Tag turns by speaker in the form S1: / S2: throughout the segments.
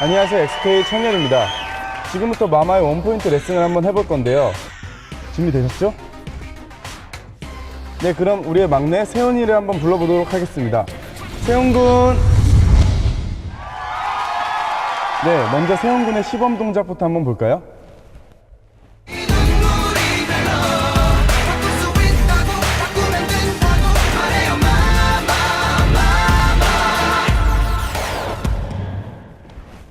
S1: 안녕하세요. XK 청년입니다. 지금부터 마마의 원포인트 레슨을 한번 해볼 건데요. 준비되셨죠? 네 그럼 우리의 막내 세훈이를 한번 불러보도록 하겠습니다. 세훈군! 네 먼저 세훈군의 시범 동작부터 한번 볼까요?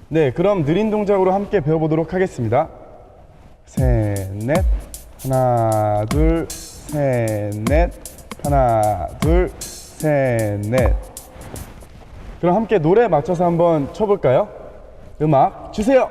S1: 네, 그럼 느린 동작으로 함께 배워보도록 하겠습니다. 셋, 넷, 하나, 둘, 셋, 넷, 하나, 둘, 셋, 넷. 그럼 함께 노래 맞춰서 한번 쳐볼까요? 음악 주세요.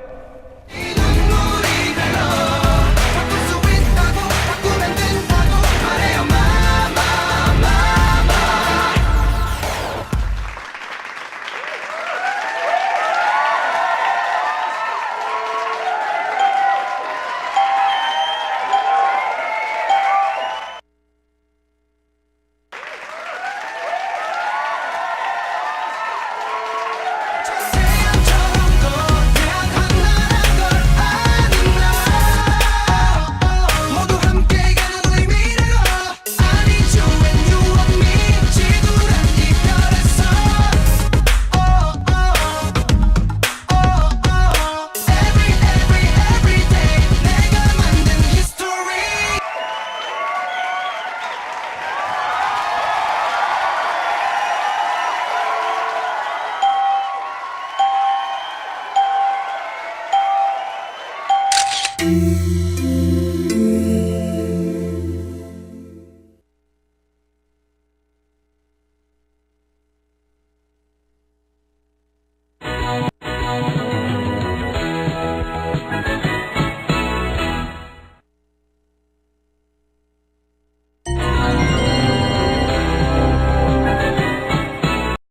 S2: Música